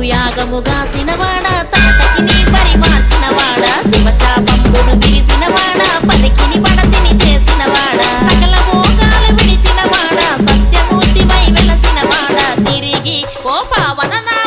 నీకు యాగముగాసిన వాడ తాటకి నీ పరిమార్చిన వాడ. శివచాపంబును తీసిన వాడ పలికిని పడతిని చేసిన వాడ. సకల భోగాలు విడిచిన వాడ సత్యమూర్తిపై వెలసిన వాడ. తిరిగి ఓ పావన నా